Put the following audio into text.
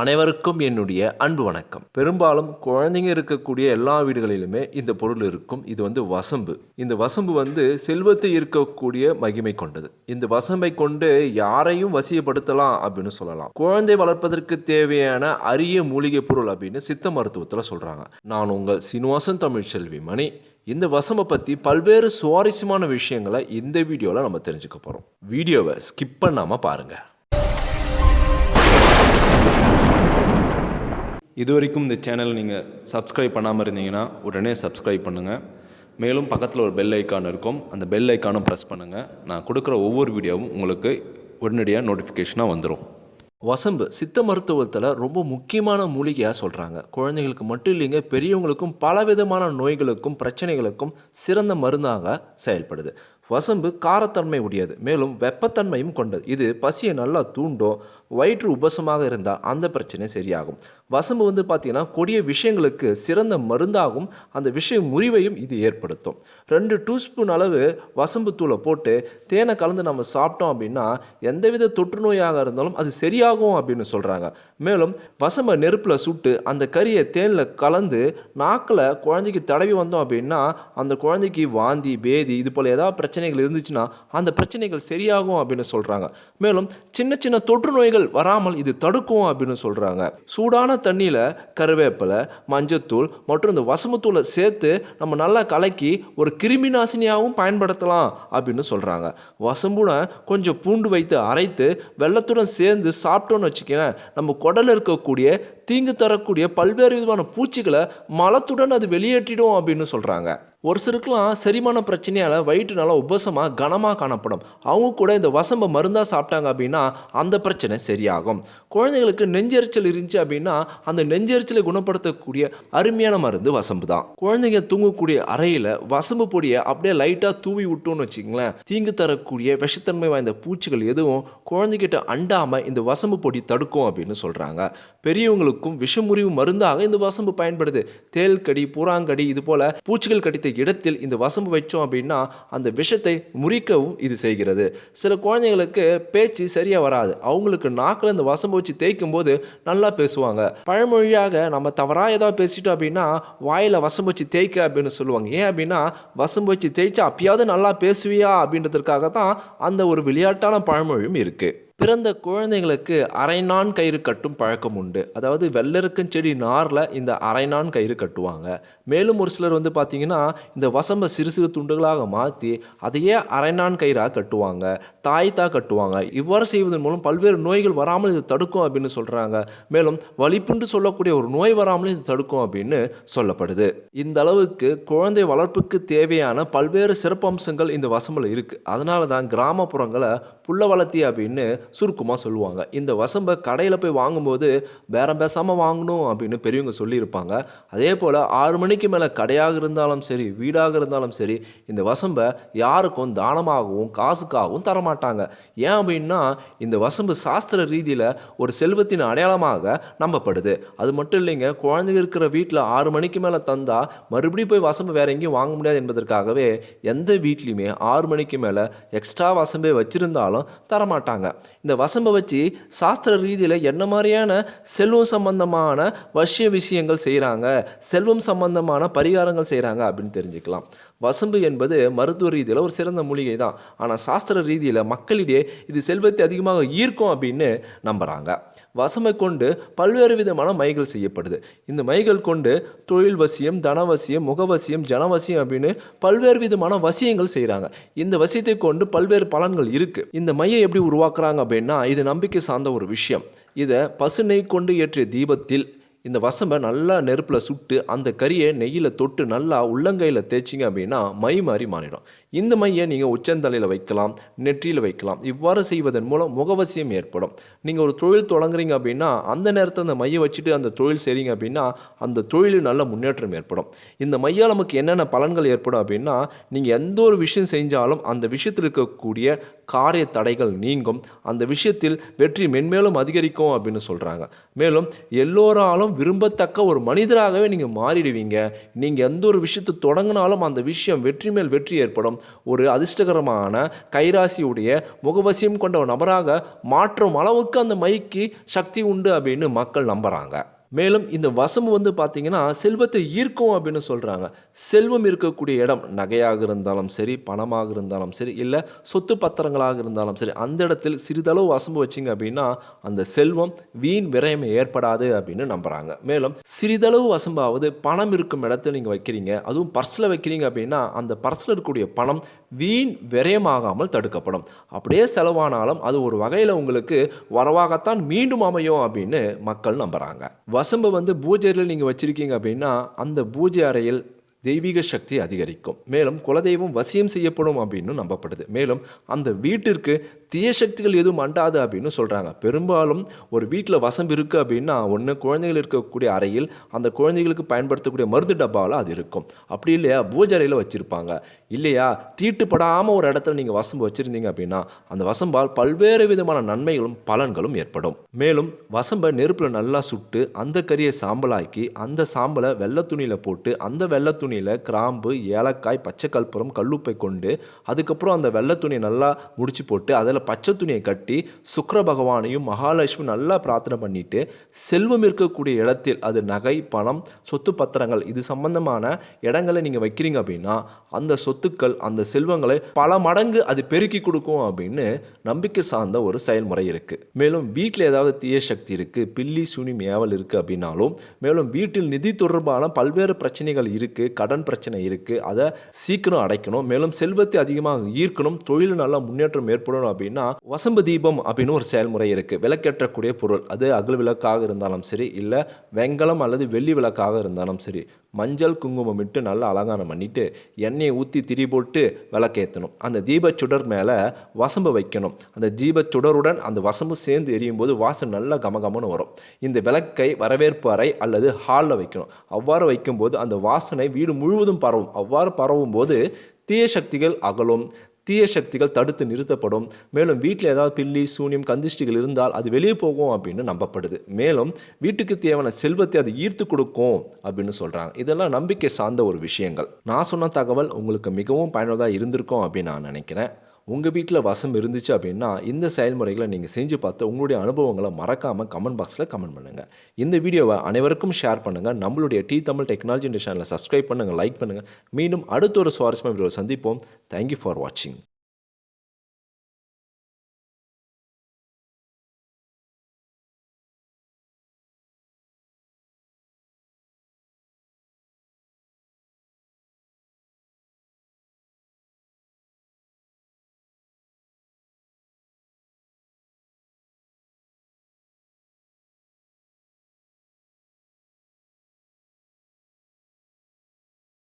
அனைவருக்கும் என்னுடைய அன்பு வணக்கம். பெரும்பாலும் குழந்தைங்க இருக்கக்கூடிய எல்லா வீடுகளிலுமே இந்த பொருள் இருக்கும். இது வந்து வசம்பு. இந்த வசம்பு வந்து செல்வத்தை இருக்கக்கூடிய மகிமை கொண்டது. இந்த வசம்பை கொண்டு யாரையும் வசியப்படுத்தலாம் அப்படின்னு சொல்லலாம். குழந்தை வளர்ப்பதற்கு தேவையான அரிய மூலிகை பொருள் அப்படின்னு சித்த மருத்துவத்தில் சொல்கிறாங்க நான் உங்கள் சீனிவாசன் தமிழ் செல்வி மணி இந்த வசம்ப பற்றி பல்வேறு சுவாரஸ்யமான விஷயங்களை இந்த வீடியோவில் நம்ம தெரிஞ்சுக்க போகிறோம் வீடியோவை ஸ்கிப் பண்ணாமல் பாருங்கள் இது வரைக்கும் இந்த சேனல் நீங்கள் சப்ஸ்கிரைப் பண்ணாமல் இருந்தீங்கன்னா உடனே சப்ஸ்கிரைப் பண்ணுங்கள் மேலும் பக்கத்தில் ஒரு பெல் ஐக்கான் இருக்கும். அந்த பெல் ஐக்கானும் ப்ரெஸ் பண்ணுங்கள் நான் கொடுக்குற ஒவ்வொரு வீடியோவும் உங்களுக்கு உடனடியாக நோட்டிஃபிகேஷனாக வந்துடும் வசம்பு சித்த மருத்துவத்தில் ரொம்ப முக்கியமான மூலிகையாக சொல்கிறாங்க குழந்தைங்களுக்கு மட்டும் இல்லைங்க பெரியவங்களுக்கும் பலவிதமான நோய்களுக்கும் பிரச்சனைகளுக்கும் சிறந்த மருந்தாக செயல்படுது. வசம்பு காரத்தன்மை உடையது. மேலும் வெப்பத்தன்மையும் கொண்டது. இது பசியை நல்லா தூண்டும் வயிற்று உபசமாக இருந்தால் அந்த பிரச்சனை சரியாகும். வசம்பு வந்து பார்த்திங்கன்னா கொடிய விஷயங்களுக்கு சிறந்த மருந்தாகும். அந்த விஷய முறிவையும் இது ஏற்படுத்தும். ரெண்டு டூஸ்பூன் அளவு வசம்பு தூளை போட்டு தேனை கலந்து நம்ம சாப்பிட்டோம் அப்படின்னா எந்தவித தொற்று நோயாக இருந்தாலும் அது சரியாகும் அப்படின்னு சொல்கிறாங்க மேலும் வசம்பை நெருப்பில் சுட்டு அந்த கறியை தேனில் கலந்து நாக்கில் குழந்தைக்கு தடவி வந்தோம் அப்படின்னா அந்த குழந்தைக்கு வாந்தி பேதி இது போல் ஏதாவது பிரச்சனைகள் இருந்துச்சுன்னா அந்த பிரச்சனைகள் சரியாகும் அப்படின்னு சொல்கிறாங்க மேலும் சின்ன சின்ன தொற்று நோய்கள் வராமல் இது தடுக்கும் அப்படின்னு சொல்கிறாங்க சூடான தண்ணியில் கருவேப்பிலை மஞ்சத்தூள் மற்றும் இந்த வசமத்தூளை சேர்த்து நம்ம நல்லா கலக்கி ஒரு கிருமி நாசினியாகவும் பயன்படுத்தலாம் அப்படின்னு சொல்கிறாங்க வசம்புடன் கொஞ்சம் பூண்டு வைத்து அரைத்து வெள்ளத்துடன் சேர்ந்து சாப்பிட்டோன்னு வச்சுக்கேன் நம்ம குடலில் இருக்கக்கூடிய தீங்கு தரக்கூடிய பல்வேறு விதமான பூச்சிகளை மலத்துடன் அது வெளியேற்றிடும் அப்படின்னு சொல்கிறாங்க ஒரு சிலருக்குலாம் செரிமான பிரச்சனையால் வயிற்று நல்லா உபசமாக கனமாக காணப்படும். அவங்க கூட இந்த வசம்ப மருந்தாக சாப்பிட்டாங்க அப்படின்னா அந்த பிரச்சனை சரியாகும். குழந்தைங்களுக்கு நெஞ்செரிச்சல் இருந்துச்சு அப்படின்னா அந்த நெஞ்செரிச்சலை குணப்படுத்தக்கூடிய அருமையான மருந்து வசம்பு தான் குழந்தைங்க தூங்கக்கூடிய அறையில் வசம்பு பொடியை அப்படியே லைட்டாக தூவி விட்டோம்னு வச்சுங்களேன் தீங்கு தரக்கூடிய விஷத்தன்மை வாய்ந்த பூச்சிகள் எதுவும் குழந்தைகிட்ட அண்டாமல் இந்த வசம்பு பொடி தடுக்கும் அப்படின்னு சொல்கிறாங்க பெரியவங்களுக்கும் விஷமுறிவு மருந்தாக இந்த வசம்பு பயன்படுது. தேல் கடி பூராங்கடி இது போல பூச்சிகள் கடித்த இடத்தில் இந்த வசம்பு வச்சோம் அப்படின்னா அந்த விஷத்தை முறிக்கவும் இது செய்கிறது. சில குழந்தைங்களுக்கு பேச்சு சரியாக வராது. அவங்களுக்கு நாக்கில் இந்த வசம்பு வச்சு தேய்க்கும் போது நல்லா பேசுவாங்க. பழமொழியாக நம்ம தவறாக ஏதாவது பேசிட்டோம் அப்படின்னா வாயில் வசம்பு வச்சு தேய்க்க அப்படின்னு சொல்லுவாங்க. ஏன் அப்படின்னா வசம்பு வச்சு தேய்ச்சா அப்பயாவது நல்லா பேசுவியா அப்படின்றதுக்காக தான் அந்த ஒரு விளையாட்டான பழமொழியும் இருக்குது பிறந்த குழந்தைங்களுக்கு அரைநான் கயிறு கட்டும் பழக்கம் உண்டு. அதாவது வெள்ளருக்கும் செடி நாரில் இந்த அரைநான் கயிறு கட்டுவாங்க. மேலும் ஒரு சிலர் வந்து பார்த்திங்கன்னா இந்த வசம்ப சிறு சிறு துண்டுகளாக மாற்றி அதையே அரைநான் கயிறாக கட்டுவாங்க. தாய்த்தா கட்டுவாங்க. இவ்வாறு செய்வதன் மூலம் பல்வேறு நோய்கள் வராமல் இது தடுக்கும் அப்படின்னு சொல்கிறாங்க மேலும் வலிப்புண்டு சொல்லக்கூடிய ஒரு நோய் வராமலும் இது தடுக்கும் அப்படின்னு சொல்லப்படுது. இந்த அளவுக்கு குழந்தை வளர்ப்புக்கு தேவையான பல்வேறு சிறப்பம்சங்கள் இந்த வசம்பில் இருக்குது அதனால தான் கிராமப்புறங்களை புள்ள வளர்த்தி அப்படின்னு சுருக்கமாக சொல்லுவாங்க. இந்த வசம்பை கடையில் போய் வாங்கும்போது பேரம் பேசாமல் வாங்கணும் அப்படின்னு பெரியவங்க சொல்லியிருப்பாங்க. அதே போல் ஆறு மணிக்கு மேலே கடையாக இருந்தாலும் சரி வீடாக இருந்தாலும் சரி இந்த வசம்பை யாருக்கும் தானமாகவும் காசுக்காகவும் தரமாட்டாங்க. ஏன் அப்படின்னா இந்த வசம்பு சாஸ்திர ரீதியில் ஒரு செல்வத்தின் அடையாளமாக நம்பப்படுது. அது மட்டும் இல்லைங்க குழந்தைங்க இருக்கிற வீட்டில் ஆறு மணிக்கு மேலே தந்தால் மறுபடியும் போய் வசம்பு வேற எங்கேயும் வாங்க முடியாது என்பதற்காகவே எந்த வீட்லேயுமே ஆறு மணிக்கு மேலே எக்ஸ்ட்ரா வசம்பே வச்சுருந்தாலும் தரமாட்டாங்க. இந்த வசம்பை வச்சு சாஸ்திர ரீதியில் என்ன மாதிரியான செல்வம் சம்பந்தமான வசிய விஷயங்கள் செய்கிறாங்க செல்வம் சம்பந்தமான பரிகாரங்கள் செய்கிறாங்க அப்படின்னு தெரிஞ்சுக்கலாம். வசம்பு என்பது மருத்துவ ரீதியில் ஒரு சிறந்த மூலிகை தான் ஆனால் சாஸ்திர ரீதியில் மக்களிடையே இது செல்வத்தை அதிகமாக ஈர்க்கும் அப்படின்னு நம்புகிறாங்க வசமை கொண்டு பல்வேறு விதமான மைகள் செய்யப்படுது. இந்த மைகள் கொண்டு தொழில் வசியம் தனவசியம் முகவசியம் ஜனவசியம் அப்படின்னு பல்வேறு விதமான வசியங்கள் செய்கிறாங்க இந்த வசியத்தை கொண்டு பல்வேறு பலன்கள் இருக்குது இந்த மையை எப்படி உருவாக்குறாங்க அப்படின்னா இது நம்பிக்கை சார்ந்த ஒரு விஷயம். இதை பசுனை கொண்டு ஏற்றிய தீபத்தில் இந்த வசம்பை நல்லா நெருப்பில் சுட்டு அந்த கறியை நெய்யில் தொட்டு நல்லா உள்ளங்கையில் தேய்ச்சிங்க அப்படின்னா மை மாதிரி மாறிடும். இந்த மையை நீங்கள் உச்சந்தலையில் வைக்கலாம் நெற்றியில் வைக்கலாம். இவ்வாறு செய்வதன் மூலம் முகவசியம் ஏற்படும். நீங்கள் ஒரு தொழில் தொடங்குறீங்க அப்படின்னா அந்த நேரத்தில் அந்த மையை வச்சுட்டு அந்த தொழில் செய்கிறீங்க அப்படின்னா அந்த தொழிலில் நல்ல முன்னேற்றம் ஏற்படும். இந்த மையால் நமக்கு என்னென்ன பலன்கள் ஏற்படும் அப்படின்னா நீங்கள் எந்த ஒரு விஷயம் செஞ்சாலும் அந்த விஷயத்தில் இருக்கக்கூடிய காரிய தடைகள் நீங்கும். அந்த விஷயத்தில் வெற்றி மென்மேலும் அதிகரிக்கும் அப்படின்னு சொல்கிறாங்க மேலும் எல்லோராலும் விரும்பத்தக்க ஒரு மனிதராகவே நீங்கள் மாறிடுவீங்க. நீங்கள் எந்த ஒரு விஷயத்தை தொடங்கினாலும் அந்த விஷயம் வெற்றி மேல் வெற்றி ஏற்படும். ஒரு அதிர்ஷ்டகரமான கைராசியுடைய முகவசியம் கொண்ட ஒரு நபராக மாற்றும் அளவுக்கு அந்த மைக்கு சக்தி உண்டு அப்படின்னு மக்கள் நம்புகிறாங்க மேலும் இந்த வசம்பு வந்து பார்த்தீங்கன்னா செல்வத்தை ஈர்க்கும் அப்படின்னு சொல்கிறாங்க செல்வம் இருக்கக்கூடிய இடம் நகையாக இருந்தாலும் சரி பணமாக இருந்தாலும் சரி இல்லை சொத்து பத்திரங்களாக இருந்தாலும் சரி அந்த இடத்தில் சிறிதளவு வசம்பு வச்சிங்க அப்படின்னா அந்த செல்வம் வீண் விரயம் ஏற்படாது அப்படின்னு நம்புகிறாங்க மேலும் சிறிதளவு வசம்பாவது பணம் இருக்கும் இடத்துல நீங்கள் வைக்கிறீங்க அதுவும் பர்ஸில் வைக்கிறீங்க அப்படின்னா அந்த பர்ஸில் இருக்கக்கூடிய பணம் வீண் விரயமாகாமல் தடுக்கப்படும். அப்படியே செலவானாலும் அது ஒரு வகையில் உங்களுக்கு வரவாகத்தான் மீண்டும் அமையும் அப்படின்னு மக்கள் நம்புகிறாங்க வசம்பு வந்து பூஜையில் நீங்கள் வச்சுருக்கீங்க அப்படின்னா அந்த பூஜை அறையில் தெய்வீக சக்தி அதிகரிக்கும். மேலும் குலதெய்வம் வசியம் செய்யப்படும் அப்படின்னு நம்பப்படுது. மேலும் அந்த வீட்டிற்கு தீய சக்திகள் எதுவும் அண்டாது அப்படின்னு சொல்கிறாங்க பெரும்பாலும் ஒரு வீட்டில் வசம்பு இருக்குது அப்படின்னா ஒன்று குழந்தைகள் இருக்கக்கூடிய அறையில் அந்த குழந்தைகளுக்கு பயன்படுத்தக்கூடிய மருந்து டப்பாவில் அது இருக்கும். அப்படி இல்லையா? பூஜை அறையில் வச்சுருப்பாங்க. இல்லையா? தீட்டுப்படாமல் ஒரு இடத்துல நீங்கள் வசம்பு வச்சுருந்தீங்க அப்படின்னா அந்த வசம்பால் பல்வேறு விதமான நன்மைகளும் பலன்களும் ஏற்படும். மேலும் வசம்பை நெருப்பில் நல்லா சுட்டு அந்த கறியை சாம்பலாக்கி அந்த சாம்பலை வெள்ளை துணியில் போட்டு அந்த வெள்ளை துணியில் கிராம்பு ஏலக்காய் பச்சை கற்பூரம் கல்லுப்பை கொண்டு அதுக்கப்புறம் அந்த வெள்ளை துணியை நல்லா முடிச்சு போட்டு அதில் பச்சை துணியை கட்டி சுக்கர பகவானையும் மகாலட்சுமி நல்லா பிரார்த்தனை பண்ணிட்டு செல்வம் இருக்கக்கூடிய இடத்தில் அது நகை பணம் சொத்து பத்திரங்கள் இது சம்பந்தமான இடங்களை நீங்கள் வைக்கிறீங்க அப்படின்னா அந்த சொத்து சொத்துக்கள் அந்த செல்வங்களை பல மடங்கு அது பெருக்கி கொடுக்கும் அப்படின்னு நம்பிக்கை சார்ந்த ஒரு செயல்முறை இருக்குது மேலும் வீட்டில் ஏதாவது தீய சக்தி இருக்குது பில்லி சுனி மேவல் இருக்குது அப்படின்னாலும் மேலும் வீட்டில் நிதி தொடர்பான பல்வேறு பிரச்சனைகள் இருக்குது கடன் பிரச்சனை இருக்குது அதை சீக்கிரம் அடைக்கணும் மேலும் செல்வத்தை அதிகமாக ஈர்க்கணும் தொழில் நல்லா முன்னேற்றம் ஏற்படணும் அப்படின்னா வசம்பு தீபம் அப்படின்னு ஒரு செயல்முறை இருக்குது விளக்கேற்றக்கூடிய பொருள் அது அகல் விளக்காக இருந்தாலும் சரி இல்லை வெங்கலம் அல்லது வெள்ளி விளக்காக இருந்தாலும் சரி மஞ்சள் குங்குமம் இட்டு நல்லா அலங்காரம் பண்ணிட்டு எண்ணெயை ஊற்றி திரி போட்டு விளக்கேற்றணும் அந்த தீபச் சுடர் மேலே வசம்பு வைக்கணும். அந்த தீபச் சுடருடன் அந்த வசம்பு சேர்ந்து எரியும் போது வாசம் நல்லா கமகமன்னு வரும். இந்த விளக்கை வரவேற்பு அறை அல்லது ஹாலில் வைக்கணும். அவ்வாறு வைக்கும்போது அந்த வாசனை வீடு முழுவதும் பரவும். அவ்வாறு பரவும் போது தீய சக்திகள் அகலும். தீய சக்திகள் தடுத்து நிறுத்தப்படும். மேலும் வீட்டில் ஏதாவது பில்லி சூனியம் கந்திஷ்டிகள் இருந்தால் அது வெளியே போகும் அப்படின்னு நம்பப்படுது. மேலும் வீட்டுக்கு தேவையான செல்வத்தை அது ஈர்த்து கொடுக்கும் அப்படின்னு சொல்கிறாங்க இதெல்லாம் நம்பிக்கை சார்ந்த ஒரு விஷயங்கள். நான் சொன்ன தகவல் உங்களுக்கு மிகவும் பயனுள்ளதாக இருந்திருக்கும் அப்படின்னு நான் நினைக்கிறேன். உங்கள் வீட்டில் வசம் இருந்துச்சு அப்படின்னா இந்த செயல்முறைகளை நீங்கள் செஞ்சு பார்த்து உங்களுடைய அனுபவங்களை மறக்காமல் கமெண்ட் பாக்ஸில் கமெண்ட் பண்ணுங்கள் இந்த வீடியோவை அனைவருக்கும் ஷேர் பண்ணுங்கள் நம்மளுடைய டி தமிழ் டெக்னாலஜி சேனலை சப்ஸ்கிரைப் பண்ணுங்கள் லைக் பண்ணுங்கள் மீண்டும் அடுத்த ஒரு சுவாரஸ்யமாக வீடியோவை சந்திப்போம். தேங்க்யூ ஃபார் வாட்சிங்